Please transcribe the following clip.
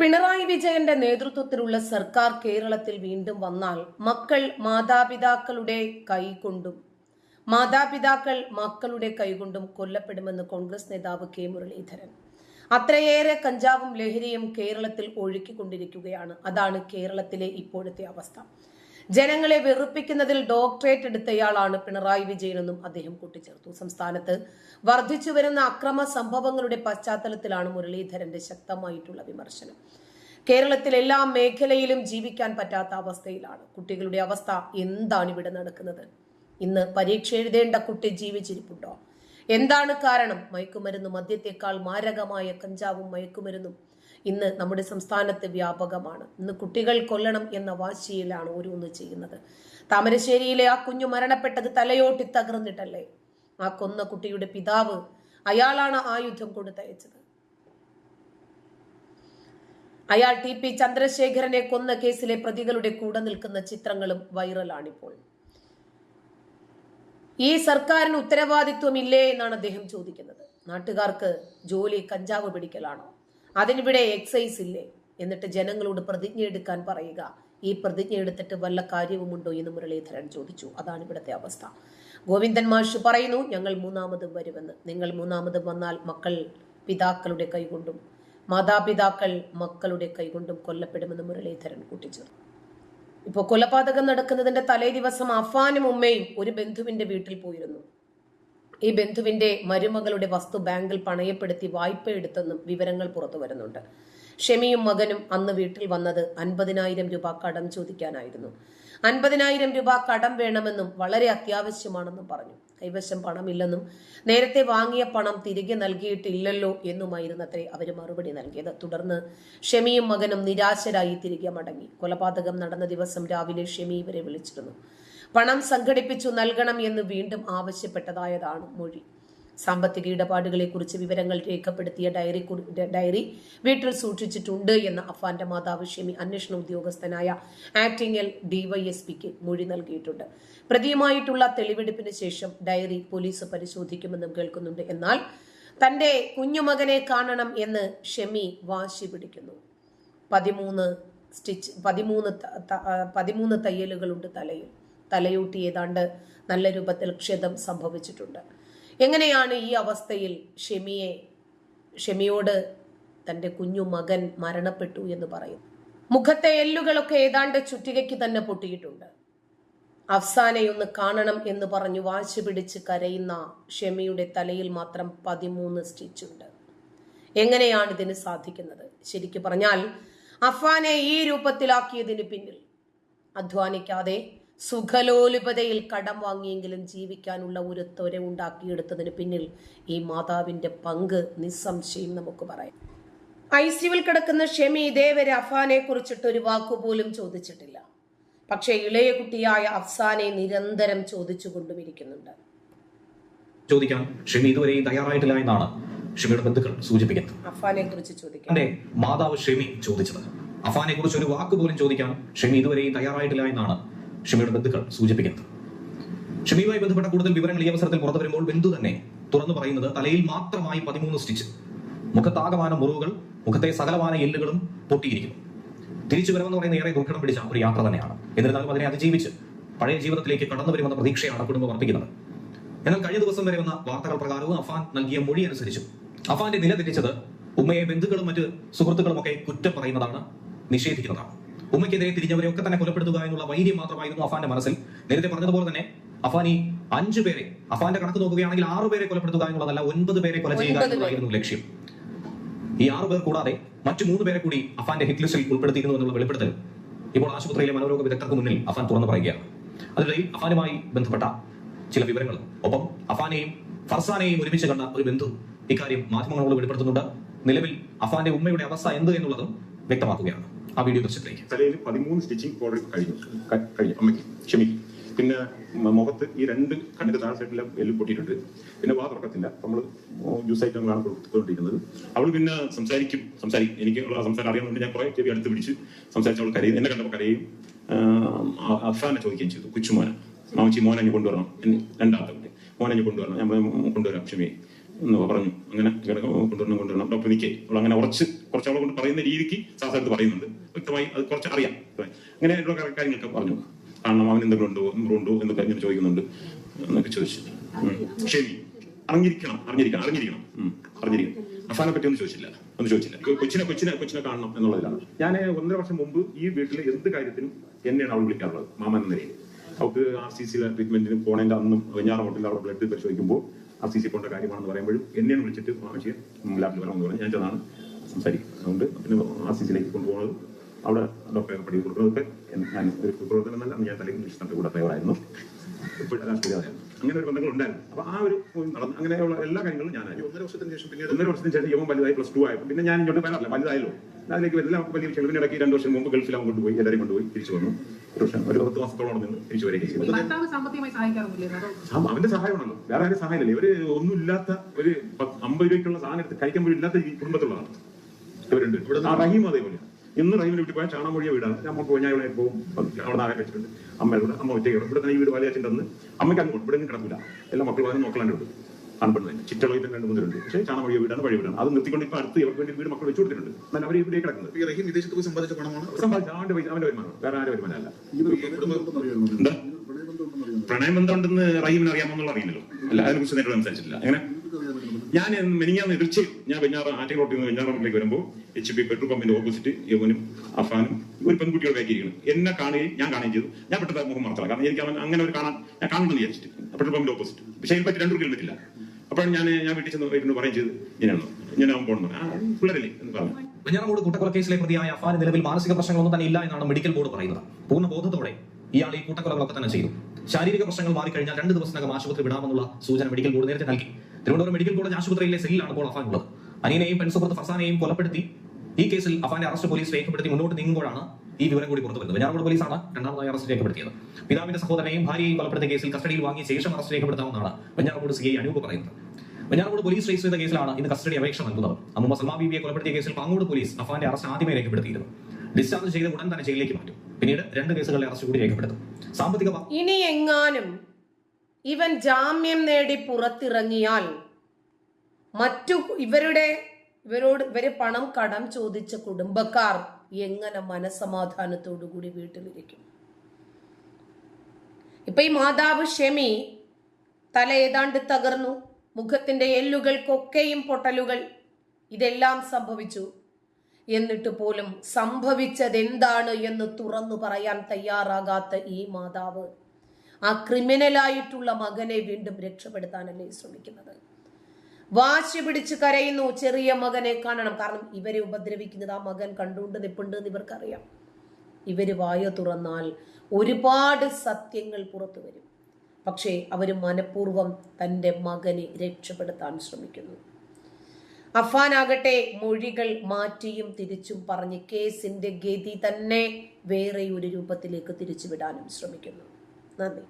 പിണറായി വിജയന്റെ നേതൃത്വത്തിലുള്ള സർക്കാർ കേരളത്തിൽ വീണ്ടും വന്നാൽ മക്കൾ മാതാപിതാക്കളുടെ കൈകൊണ്ടും മാതാപിതാക്കൾ മക്കളുടെ കൈകൊണ്ടും കൊല്ലപ്പെടുമെന്ന് കോൺഗ്രസ് നേതാവ് കെ മുരളീധരൻ. അത്രയേറെ കഞ്ചാവും ലഹരിയും കേരളത്തിൽ ഒഴുക്കിക്കൊണ്ടിരിക്കുകയാണ്. അതാണ് കേരളത്തിലെ ഇപ്പോഴത്തെ അവസ്ഥ. ജനങ്ങളെ വെറുപ്പിക്കുന്നതിൽ ഡോക്ടറേറ്റ് എടുത്തയാളാണ് പിണറായി വിജയനെന്നും അദ്ദേഹം കൂട്ടിച്ചേർത്തു. സംസ്ഥാനത്ത് വർദ്ധിച്ചു വരുന്ന അക്രമ സംഭവങ്ങളുടെ പശ്ചാത്തലത്തിലാണ് മുരളീധരന്റെ ശക്തമായിട്ടുള്ള വിമർശനം. കേരളത്തിൽ എല്ലാ മേഖലയിലും ജീവിക്കാൻ പറ്റാത്ത അവസ്ഥയിലാണ്. കുട്ടികളുടെ അവസ്ഥ എന്താണ് ഇവിടെ നടക്കുന്നത്? ഇന്ന് പരീക്ഷ എഴുതേണ്ട കുട്ടി ജീവിച്ചിരിപ്പുണ്ടോ? എന്താണ് കാരണം? മയക്കുമരുന്ന് മദ്യത്തെക്കാൾ മാരകമായ കഞ്ചാവും മയക്കുമരുന്നും ഇന്ന് നമ്മുടെ സംസ്ഥാനത്ത് വ്യാപകമാണ്. ഇന്ന് കുട്ടികൾ കൊല്ലണം എന്ന വാശിയിലാണ് ഓരോന്ന് ചെയ്യുന്നത്. താമരശ്ശേരിയിലെ ആ കുഞ്ഞു മരണപ്പെട്ടത് തലയോട്ടി തകർന്നിട്ടല്ലേ? ആ കൊന്ന കുട്ടിയുടെ പിതാവ് അയാളാണ് ആയുധം കൊടുത്തയച്ചത് അയാൾ ടി പി ചന്ദ്രശേഖരനെ കൊന്ന കേസിലെ പ്രതികളുടെ കൂടെ നിൽക്കുന്ന ചിത്രങ്ങളും വൈറലാണിപ്പോൾ. ഈ സർക്കാരിന് ഉത്തരവാദിത്വമില്ലേ എന്നാണ് അദ്ദേഹം ചോദിക്കുന്നത്. നാട്ടുകാർക്ക് ജോലി കഞ്ചാവ് പിടിക്കലാണോ? അതിനിവിടെ എക്സൈസ് ഇല്ലേ? എന്നിട്ട് ജനങ്ങളോട് പ്രതിജ്ഞ എടുക്കാൻ പറയുക. ഈ പ്രതിജ്ഞ എടുത്തിട്ട് വല്ല കാര്യവുമുണ്ടോ എന്ന് മുരളീധരൻ ചോദിച്ചു. അതാണ് ഇവിടുത്തെ അവസ്ഥ. ഗോവിന്ദൻ മാഷ് പറയുന്നു ഞങ്ങൾ മൂന്നാമതും വരുമെന്ന്. നിങ്ങൾ മൂന്നാമതും വന്നാൽ മക്കൾ പിതാക്കളുടെ കൈകൊണ്ടും മാതാപിതാക്കൾ മക്കളുടെ കൈകൊണ്ടും കൊല്ലപ്പെടുമെന്ന് മുരളീധരൻ കൂട്ടിച്ചേർത്തു. ഇപ്പോൾ കൊലപാതകം നടക്കുന്നതിന്റെ തലേ ദിവസം അഫാനും ഉമ്മയും ഒരു ബന്ധുവിന്റെ വീട്ടിൽ പോയിരുന്നു. ഈ ബന്ധുവിന്റെ മരുമകളുടെ വസ്തു ബാങ്കിൽ പണയപ്പെടുത്തി വായ്പ എടുത്തെന്നും വിവരങ്ങൾ പുറത്തു വരുന്നുണ്ട്. ഷെമിയും മകനും അന്ന് വീട്ടിൽ വന്നത് അൻപതിനായിരം രൂപ കടം ചോദിക്കാനായിരുന്നു. അൻപതിനായിരം രൂപ കടം വേണമെന്നും വളരെ അത്യാവശ്യമാണെന്നും പറഞ്ഞു. കൈവശം പണമില്ലെന്നും നേരത്തെ വാങ്ങിയ പണം തിരികെ നൽകിയിട്ടില്ലല്ലോ എന്നുമായിരുന്നത്രേ അവർ മറുപടി നൽകിയത്. തുടർന്ന് ഷെമിയും മകനും നിരാശരായി തിരികെ മടങ്ങി. കൊലപാതകം നടന്ന ദിവസം രാവിലെ ഷെമി ഇവരെ വിളിച്ചിരുന്നു. പണം സംഘടിപ്പിച്ചു നൽകണം എന്ന് വീണ്ടും ആവശ്യപ്പെട്ടതായതാണ് മൊഴി. സാമ്പത്തിക ഇടപാടുകളെ കുറിച്ച് വിവരങ്ങൾ രേഖപ്പെടുത്തിയ ഡയറി ഡയറി വീട്ടിൽ സൂക്ഷിച്ചിട്ടുണ്ട് എന്ന് അഫാന്റെ മാതാവ് ഷെമി അന്വേഷണ ഉദ്യോഗസ്ഥനായ ആക്ടിംഗ് എൽ ഡിവൈഎസ്പിക്ക് മൊഴി നൽകിയിട്ടുണ്ട്. പ്രതിയുമായിട്ടുള്ള തെളിവെടുപ്പിന് ശേഷം ഡയറി പോലീസ് പരിശോധിക്കുമെന്നും കേൾക്കുന്നുണ്ട്. എന്നാൽ തന്റെ കുഞ്ഞുമകനെ കാണണം എന്ന് ഷെമി വാശി പിടിക്കുന്നു. പതിമൂന്ന് സ്റ്റിച്ച് പതിമൂന്ന് പതിമൂന്ന് തയ്യലുകളുണ്ട് തലയിൽ. തലയൂട്ടി ഏതാണ്ട് നല്ല രൂപത്തിൽ ക്ഷതം സംഭവിച്ചിട്ടുണ്ട്. എങ്ങനെയാണ് ഈ അവസ്ഥയിൽ ഷെമിയെ ഷെമിയോട് തന്റെ കുഞ്ഞു മകൻ മരണപ്പെട്ടു എന്ന് പറയുന്നു മുഖത്തെ എല്ലുകളൊക്കെ ഏതാണ്ട് ചുറ്റികയ്ക്ക് തന്നെ പൊട്ടിയിട്ടുണ്ട്. അഫ്സാനെ ഒന്ന് കാണണം എന്ന് പറഞ്ഞു വാശി പിടിച്ച് കരയുന്ന ഷെമിയുടെ തലയിൽ മാത്രം പതിമൂന്ന് സ്റ്റിച്ചുണ്ട് എങ്ങനെയാണ് ഇതിന് സാധിക്കുന്നത്? ശരിക്കു പറഞ്ഞാൽ അഫാനെ ഈ രൂപത്തിലാക്കിയതിന് പിന്നിൽ അധ്വാനിക്കാതെ സുഖലോലുപതയിൽ കടം വാങ്ങിയെങ്കിലും ജീവിക്കാനുള്ള ഒരു ത്വര ഉണ്ടാക്കിയെടുത്തതിന് പിന്നിൽ ഈ മാതാവിന്റെ പങ്ക് നിസ്സംശയം നമുക്ക് പറയാം. ഐ സിയുവിൽ കിടക്കുന്ന ഷെമി ഇതേവരെ അഫാനെ കുറിച്ചിട്ട് ഒരു വാക്കുപോലും ചോദിച്ചിട്ടില്ല. പക്ഷേ ഇളയ കുട്ടിയായ അഫ്സാനെ നിരന്തരം ചോദിച്ചുകൊണ്ടുമിരിക്കുന്നുണ്ട് ചോദിക്കാൻ ഷെമി ഇതുവരെയും തയ്യാറായിട്ടില്ല എന്നാണ് ഷെമിയുടെ ബന്ധുക്കൾ സൂചിപ്പിക്കുന്നത്. അഫാനെ കുറിച്ച് ചോദിക്കാം. അതെ മാതാവ് ഷെമി ചോദിച്ചത്. അഫാനെ കുറിച്ച് ഒരു വാക്ക് പോലും ചോദിക്കാൻ ഷെമി ഇതുവരെയും തയ്യാറായിട്ടില്ല എന്നാണ് ഷെമിയുടെ ബന്ധുക്കൾ സൂചിപ്പിക്കുന്നത്. ഷമിയുമായി ബന്ധപ്പെട്ട കൂടുതൽ വിവരങ്ങൾ ഈ അവസരത്തിൽ പുറത്തു വരുമ്പോൾ ബന്ധു തന്നെ തുറന്നു പറയുന്നത് തലയിൽ മാത്രമായി പതിമൂന്ന് സ്റ്റിച്ച്. മുഖത്താകമാന മുറിവുകൾ മുഖത്തെ സകലമാന എല്ലുകളും പൊട്ടിയിരിക്കുന്നു. തിരിച്ചു വരുമെന്ന് പറയുന്ന ഏറെ ദുർഘടം പിടിച്ച ഒരു യാത്ര തന്നെയാണ്. എന്നിരുന്നാലും അതിനെ അതിജീവിച്ച് പഴയ ജീവിതത്തിലേക്ക് കടന്നു വരുമെന്ന പ്രതീക്ഷയാണ് കുടുംബം വർദ്ധിക്കുന്നത് എന്നാൽ കഴിഞ്ഞ ദിവസം വരെ വന്ന വാർത്തകൾ പ്രകാരവും അഫാൻ നൽകിയ മൊഴി അനുസരിച്ചും അഫാന്റെ നില തെറ്റിച്ചത് ഉമ്മയെ ബന്ധുക്കളും മറ്റ് സുഹൃത്തുക്കളും ഒക്കെ കുറ്റം പറയുന്നതാണ് നിഷേധിക്കുന്നതാണ്. ഉമ്മയ്ക്കെതിരെ തിരിഞ്ഞവരെയൊക്കെ തന്നെ കൊലപ്പെടുത്തുക എന്നുള്ള വൈര്യം മാത്രമായിരുന്നു അഫാന്റെ മനസ്സിൽ. നേരത്തെ പറഞ്ഞതുപോലെ തന്നെ അഫാൻ ഈ അഞ്ചു പേരെ അഫാന്റെ കണക്ക് നോക്കുകയാണെങ്കിൽ ആറു പേരെ കൊലപ്പെടുത്തുക എന്നുള്ളതല്ല ഒൻപത് പേരെ കൊല ചെയ്യുക എന്നുള്ളതായിരുന്നു ലക്ഷ്യം. ഈ ആറു പേർ കൂടാതെ മറ്റു മൂന്ന് പേരെ കൂടി അഫാന്റെ ഹിറ്റ്ലിസ്റ്റിൽ ഉൾപ്പെടുത്തിയിരുന്നു എന്നുള്ള വെളിപ്പെടുത്തൽ ഇപ്പോൾ ആശുപത്രിയിലെ മനോരോഗ വിദഗ്ധർക്ക് മുന്നിൽ അഫാൻ തുറന്നു പറയുകയാണ്. അതിനിടയിൽ അഫാനുമായി ബന്ധപ്പെട്ട ചില വിവരങ്ങൾ ഒപ്പം അഫാനെയും ഫർസാനെയും ഒരുമിച്ച് കണ്ട ഒരു ബന്ധു ഇക്കാര്യം മാധ്യമങ്ങളോട് വെളിപ്പെടുത്തുന്നുണ്ട്. നിലവിൽ അഫാന്റെ ഉമ്മയുടെ അവസ്ഥ എന്ത് എന്നുള്ളതും വ്യക്തമാക്കുകയാണ്. ആ വീഡിയോ ദൃശ്യത്തിലേക്ക് തലയിൽ പതിമൂന്ന് സ്റ്റിച്ചിങ് ഓർഡർ കഴിഞ്ഞു. കഴിഞ്ഞു. അമ്മയ്ക്ക് ക്ഷമിക്കും. പിന്നെ മുഖത്ത് ഈ രണ്ട് കണ്ണിന്റെ താഴെ സൈഡിലെ എല്ല് പൊട്ടിയിട്ടുണ്ട്. പിന്നെ വാ തുറക്കത്തില്ല. നമ്മൾ ജ്യൂസ് ഐറ്റങ്ങളാണ് കൊടുത്തുകൊണ്ടിരിക്കുന്നത് അവൾ പിന്നെ സംസാരിക്കും. സംസാരിക്കും എനിക്ക് ഉള്ള സംസാരം അറിയാവുന്നതുകൊണ്ട് ഞാൻ കുറെ ചെവി അടുത്ത് പിടിച്ച് സംസാരിച്ച് അവൾ കരയും. എന്നെ കണ്ടപ്പോൾ കരയും. അഫ്സാനെ ചോദിക്കുകയും ചെയ്തു. കൊച്ചുമോനെ. മാമച്ചി മോനെ കൊണ്ടുവരണം. രണ്ടാമത്തെ മോനെ കൊണ്ടുവരണം. ഞാൻ കൊണ്ടുവരാം. ക്ഷമി എന്ന് പറഞ്ഞു. അങ്ങനെ കൊണ്ടുവരണം കൊണ്ടുവരണം. ഡോക്ടർ നിൽക്കേ അവൾ അങ്ങനെ ഉറച്ച് കുറച്ച് അവളെ കൊണ്ട് പറയുന്ന രീതിക്ക് സാധാരണ പറയുന്നുണ്ട്. വ്യക്തമായി അത് കുറച്ച് അറിയാം. അങ്ങനെയുള്ള കാര്യങ്ങളൊക്കെ പറഞ്ഞു. കാരണം അവൻ എന്തെങ്കിലും ഉണ്ടോ ഉണ്ടോ എന്നൊക്കെ ഇങ്ങനെ ചോദിക്കുന്നുണ്ട്. എന്നൊക്കെ ചോദിച്ചു. ശരി. അറിഞ്ഞിരിക്കണം അറിഞ്ഞിരിക്കണം അറിഞ്ഞിരിക്കണം. അറിഞ്ഞിരിക്കണം. അഫാനെ പറ്റി ഒന്നും ചോദിച്ചില്ല. ഒന്നും ചോദിച്ചില്ല. കൊച്ചിനെ കൊച്ചിനെ കൊച്ചിനെ കാണണം എന്നുള്ളതിലാണ്. ഞാൻ ഒന്നര വർഷം മുമ്പ് ഈ വീട്ടിലെ എന്ത് കാര്യത്തിനും എന്നെയാണ് അവൾ വിളിക്കാറുള്ളത്. മാമൻ എന്ന നിലയിൽ. അവൾക്ക് ആർ സി സിയിലെ ട്രീറ്റ്മെന്റിന് പോണേന്റെ അന്നും വെഞ്ഞാറമട്ടിൽ അവിടെ ബ്ലഡ് പരിശോധിക്കുമ്പോൾ ആർ സി സി പോണ്ട കാര്യമാണെന്ന് പറയുമ്പോഴും എന്നെയാണ് വിളിച്ചിട്ട് ആവശ്യം ലാബിൽ വരണമെന്ന് പറഞ്ഞു ഞാൻ ചെന്നാണ് സംസാരിക്കും അതുകൊണ്ട് പിന്നെ ആർ സി സിയിലേക്ക് കൊണ്ടുപോകുന്നത് അവിടെ ഡോക്ടറെ പഠിച്ചു കൊടുക്കുന്നതൊക്കെ ഞാൻ ഒരു പ്രവർത്തനം എന്നല്ല ഞാൻ തലയിൽ ഇഷ്ടത്തെ കൂടെ ഡ്രൈവറായിരുന്നു രാഷ്ട്രീയമായിരുന്നു അങ്ങനെ ഒരു ബന്ധങ്ങൾ ഉണ്ടായിരുന്നു. അപ്പൊ ആ ഒരു നടന്നു അങ്ങനെയുള്ള എല്ലാ കാര്യങ്ങളും ഞാനായിരുന്നു ഒന്നര വർഷത്തിന് ശേഷം പിന്നീട് ഒന്നര വർഷത്തിന് ശേഷം യോഗം വലുതായി പ്ലസ് ടു ആയപ്പോൾ പിന്നെ ഞാൻ ഇങ്ങോട്ട് വരാറില്ല. വലുതായല്ലോ. അതിലേക്ക് വരില്ല നമുക്ക് വലിയ വിഷയം ഇതിനിടയ്ക്ക് രണ്ട് വർഷം മുമ്പ് ഗൾഫിൽ അവൻ കൊണ്ടുപോയി. എല്ലാവരും കൊണ്ടുപോയി. തിരിച്ചു വന്നു. ഒരു വർഷം ഒരു പത്ത് മാസത്തോളം നിന്ന് തിരിച്ചു വരികയും ചെയ്തു. ആ, അവന്റെ സഹായമാണല്ലോ. വേറെ ആരും സഹായമില്ല. ഇവർ ഒന്നുമില്ലാത്ത ഒരു അമ്പത് രൂപയ്ക്കുള്ള സാധനം എടുത്ത് കഴിക്കാൻ പോലും ഇല്ലാത്ത ഈ കുടുംബത്തിലുള്ളതാണ്. ഇവരുണ്ട്. ആ റഹീം അതേപോലെ. ഇന്ന് റഹീമിന് വീട്ടിൽ പോയാൽ ചാണമൊഴിയ വീടാണ്. ഞാൻ പോയി ഞാൻ ഇവിടെ പോകും. അവിടെ ആകെ വെച്ചിട്ടുണ്ട് അമ്മയുടെ അമ്മ ഒറ്റയ്ക്ക് ഇവിടെ. തന്നെ ഈ വീട് വലിയ അച്ഛൻ തന്ന് അമ്മയ്ക്ക് അങ്ങോട്ട് ഇവിടെ നിന്ന് കിടക്കില്ല എല്ലാ മക്കളും അതിന് നോക്കലാണ്ട് ആൺപെണ്ണ് ചിറ്റളയിൽ തന്നെ രണ്ട് മൂന്നിലുണ്ട് പക്ഷേ വഴി വീടാണ് വഴി വീടാണ്. അത് നിർത്തിക്കൊണ്ട് ഇപ്പൊ അടുത്ത് ഇവർക്ക് വേണ്ടി വീട് മക്കൾ വെച്ചു കൊടുത്തിട്ടുണ്ട് എന്നാൽ അവർ ഇവിടെ കിടക്കുന്നത്. ഈ റഹീം വിദേശത്ത് പോയി സമ്പാദിച്ച പണമാണ്? സമ്പാദിച്ച അവന്റെ വരുമാനം. വേറെ ആരും വരുമാനമല്ല. പ്രണയബന്ധം ഉണ്ടെന്ന് റഹീമിന് അറിയാമെന്നുള്ള അറിയില്ലല്ലോ. അല്ല അതിനെ കുറിച്ച് നേരിട്ട് സംസാരിച്ചിട്ടില്ല. അങ്ങനെ ഞാൻ മെനിങ്ങാന്ന് എതിർച്ച് ഞാൻ വെഞ്ഞാറ് ആറ്റോട്ടിൽ നിന്ന് വെഞ്ഞാറോട്ടിലേക്ക് വരുമ്പോൾ എച്ച് പി പെട്രോൾ പമ്പിന്റെ ഓപ്പോസിറ്റ് യവനും അഫാനും ഒരു പെൺകുട്ടിയുടെ ബാക്കിയിരിക്കുന്നു എന്നെ കാണുകയും ഞാൻ കാണുകയും ചെയ്തു. ഞാൻ പെട്ടെന്ന് മുഖം മറക്കാം കാരണം എനിക്ക് അവൻ അങ്ങനെ ഒരു കാണാൻ ഞാൻ കാണുമെന്ന് വിചാരിച്ചിട്ട്. പെട്രോൾ പമ്പിന്റെ ഓപ്പോസിറ്റ്. പക്ഷേ അതിനെ പറ്റി രണ്ടു കിലോമീറ്റർ ഇല്ല. അപ്പോഴാണ് ഞാൻ ഞാൻ വീട്ടിൽ ചെന്ന് വീട്ടിൽ പറയും ചെയ്ത്. ഇങ്ങനെയാണോ? ഇങ്ങനെയാവും പോകണം പിള്ളേരല്ലേ എന്ന് പറഞ്ഞു. വെഞ്ഞാറമൂട് കൂട്ടക്കൊലക്കേസിലെ പ്രതിയായ അഫാന് നിലവിൽ മാനസിക പ്രശ്നങ്ങളൊന്നും തന്നെ ഇല്ല എന്നാണ് മെഡിക്കൽ ബോർഡ് പറയുന്നത്. പൂർണ ബോധത്തോടെ ഇയാൾ ഈ കൂട്ടക്കൊലകളൊക്കെ തന്നെ ചെയ്തു. ശാരീരിക പ്രശ്നങ്ങൾ മാറിക്കഴിഞ്ഞാൽ രണ്ട് ദിവസത്തിനകം ആശുപത്രി വിടാമെന്നുള്ള സൂചന മെഡിക്കൽ ബോർഡ് നേരത്തെ നൽകി. തിരുവനന്തപുരം മെഡിക്കൽ കോളേജ് ആശുപത്രിയിലെ സെല്ലിലാണ് ഇപ്പോൾ അഫാൻ ഉള്ളത്. അനിയനെയും പെൺസുഹൃത്ത് ഫർസാനെയും കൊലപ്പെടുത്തി ഈ കേസിൽ അഫാന്റെ അറസ്റ്റ് പോലീസ് രേഖപ്പെടുത്തി മുന്നോട്ട് നീങ്ങുമ്പോഴാണ് ഈ വിവരം കൂടി പുറത്തു വരുന്നത്. വെഞ്ഞാറമൂട് പോലീസാണ് രണ്ടാമതായി അറസ്റ്റ് രേഖപ്പെടുത്തിയത്. പിതാവിന്റെ സഹോദരനെയും ഭാര്യയെയും കൊലപ്പെടുത്തിയ കേസിൽ കസ്റ്റഡിയിൽ വാങ്ങിയ ശേഷം അറസ്റ്റ് രേഖപ്പെടുത്താമെന്നാണ് വെഞ്ഞാറമൂട് സി ഐ അനൂപ് പറയുന്നത്. വെഞ്ഞാറമൂട് പോലീസ് രജിസ്റ്റർ ചെയ്ത കേസിലാണ് ഇന്ന് കസ്റ്റഡി അപേക്ഷ നൽകുന്നത്. അമ്മ സൽമാ ബീബിയെ കൊലപ്പെടുത്തിയ കേസിൽ പാങ്ങോട് പോലീസ് അഫാന്റെ അറസ്റ്റ് ആദ്യമേ രേഖപ്പെടുത്തിയിരുന്നു. ഡിസ്ചാർജ് ചെയ്ത ഉടൻ തന്നെ ജയിലിലേക്ക് മാറ്റും. പിന്നീട് രണ്ട് കേസുകളിലെ അറസ്റ്റ് കൂടി രേഖപ്പെടുത്തും. സാമ്പത്തിക ഇനി എങ്ങാനും ഇവൻ ജാമ്യം നേടി പുറത്തിറങ്ങിയാൽ മറ്റു ഇവരുടെ ഇവരോട് ഇവർ പണം കടം ചോദിച്ച കുടുംബക്കാർ എങ്ങനെ മനസമാധാനത്തോടു കൂടി വീട്ടിലിരിക്കും? ഇപ്പൊ ഈ മാതാവ് ഷെമി തല ഏതാണ്ട് തകർന്നു. മുഖത്തിന്റെ എല്ലുകൾക്കൊക്കെയും പൊട്ടലുകൾ. ഇതെല്ലാം സംഭവിച്ചു. എന്നിട്ട് പോലും സംഭവിച്ചത് എന്താണ് എന്ന് തുറന്നു പറയാൻ തയ്യാറാകാത്ത ഈ മാതാവ് ആ ക്രിമിനലായിട്ടുള്ള മകനെ വീണ്ടും രക്ഷപ്പെടുത്താനല്ലേ ശ്രമിക്കുന്നത്? വാശി പിടിച്ച് കരയുന്നു ചെറിയ മകനെ കാണണം. കാരണം ഇവരെ ഉപദ്രവിക്കുന്നത് ആ മകൻ കണ്ടുകൊണ്ട് നിപ്പുണ്ട് എന്ന് ഇവർക്കറിയാം. ഇവർ വായ തുറന്നാൽ ഒരുപാട് സത്യങ്ങൾ പുറത്തു വരും. പക്ഷേ അവർ മനഃപൂർവം തന്റെ മകനെ രക്ഷപ്പെടുത്താൻ ശ്രമിക്കുന്നു. അഫാനാകട്ടെ മൊഴികൾ മാറ്റിയും തിരിച്ചും പറഞ്ഞ് കേസിന്റെ ഗതി തന്നെ വേറെ ഒരു രൂപത്തിലേക്ക് തിരിച്ചുവിടാനും ശ്രമിക്കുന്നു. നന്ദി.